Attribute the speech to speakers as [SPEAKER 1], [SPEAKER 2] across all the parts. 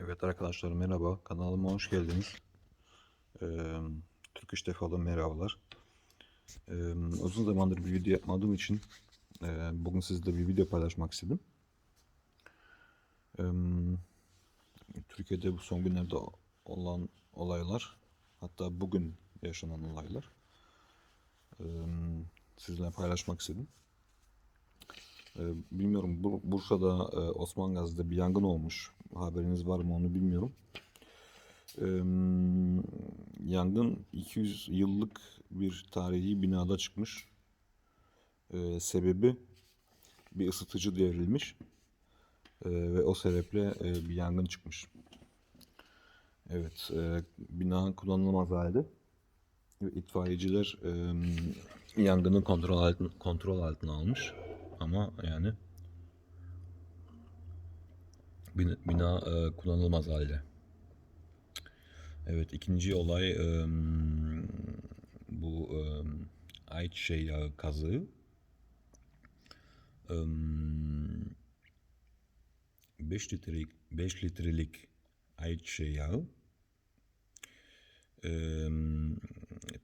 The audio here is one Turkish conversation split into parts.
[SPEAKER 1] Evet arkadaşlar merhaba. Kanalıma hoş geldiniz. Ee, Türk İş Defalı merhabalar. Ee, uzun zamandır bir video yapmadığım için e, bugün sizle bir video paylaşmak istedim. Ee, Türkiye'de bu son günlerde olan olaylar, hatta bugün yaşanan olaylar e, sizinle paylaşmak istedim. Ee, bilmiyorum Bur- Bursa'da e, Osman Gazi'de bir yangın olmuş. Haberiniz var mı onu bilmiyorum. Yangın 200 yıllık bir tarihi binada çıkmış. Sebebi bir ısıtıcı devrilmiş. Ve o sebeple bir yangın çıkmış. Evet, bina kullanılamaz halde. İtfaiyeciler yangını kontrol altına, kontrol altına almış. Ama yani bina, bina e, kullanılmaz halde. Evet ikinci olay e, bu e, ayçiçeği yağı kazığı. E, 5 litrelik 5 litrelik ayçiçeği yağı e,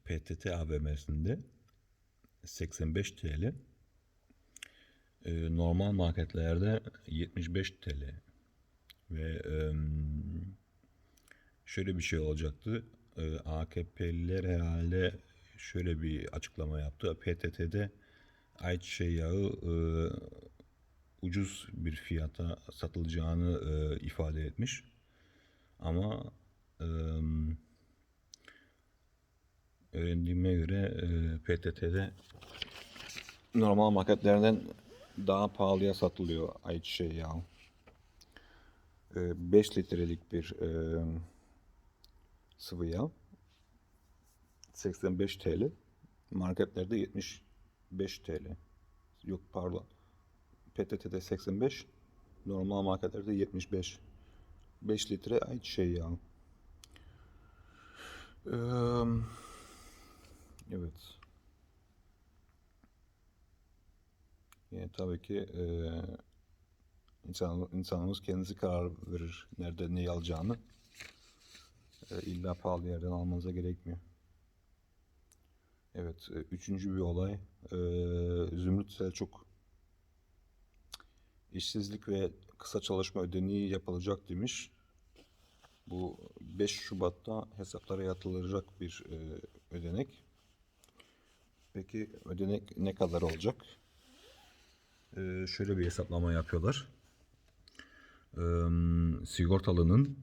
[SPEAKER 1] PTT AVM'sinde 85 TL e, normal marketlerde 75 TL ve e, şöyle bir şey olacaktı. E, AKP'liler herhalde şöyle bir açıklama yaptı. PTT'de ayçiçeği yağı e, ucuz bir fiyata satılacağını e, ifade etmiş. Ama e, öğrendiğime göre e, PTT'de normal marketlerden daha pahalıya satılıyor ayçiçeği yağı. 5 litrelik bir e, sıvı yağ 85 TL. Marketlerde 75 TL. Yok pardon. PTT'de 85. Normal marketlerde 75. 5 litre ayçiçeği yağı. Eee, evet. Yani tabii ki eee insan, insanımız kendisi karar verir nerede neyi alacağını. Eee, illa pahalı yerden almanıza gerekmiyor. Evet, e, üçüncü bir olay. Eee Zümrüt Selçuk işsizlik ve kısa çalışma ödeneği yapılacak demiş. Bu 5 Şubat'ta hesaplara yatırılacak bir e, ödenek. Peki ödenek ne kadar olacak? Ee, şöyle bir hesaplama yapıyorlar. Ee, sigortalının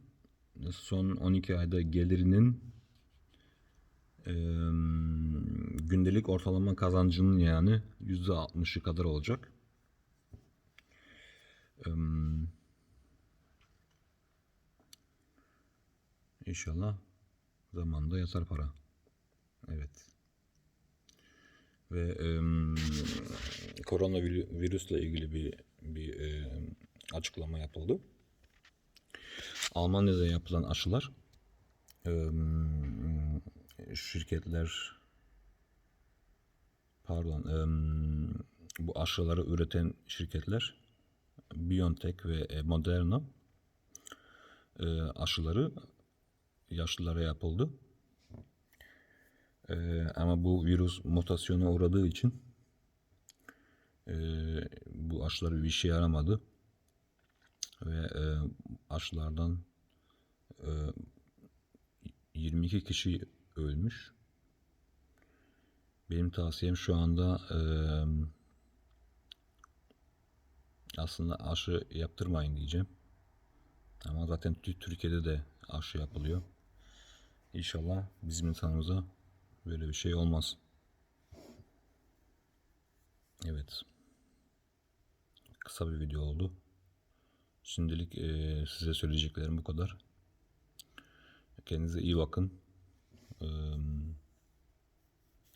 [SPEAKER 1] son 12 ayda gelirinin ee, gündelik ortalama kazancının yani %60'ı kadar olacak. Ee, İnşallah zamanında yatar para. Evet. Ve em, koronavirüsle ilgili bir bir em, açıklama yapıldı. Almanya'da yapılan aşılar em, şirketler pardon em, bu aşıları üreten şirketler BioNTech ve e, Moderna e, aşıları yaşlılara yapıldı. Ee, ama bu virüs mutasyona uğradığı için e, bu aşılar bir işe yaramadı. Ve e, aşılardan e, 22 kişi ölmüş. Benim tavsiyem şu anda e, aslında aşı yaptırmayın diyeceğim. Ama zaten Tü- Türkiye'de de aşı yapılıyor. İnşallah bizim insanımıza böyle bir şey olmaz. Evet. Kısa bir video oldu. Şimdilik eee, size söyleyeceklerim bu kadar. Kendinize iyi bakın. Eee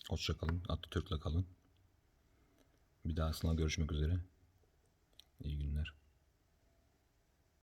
[SPEAKER 1] hoşça kalın. Atatürk'le kalın. Bir daha görüşmek üzere. İyi günler.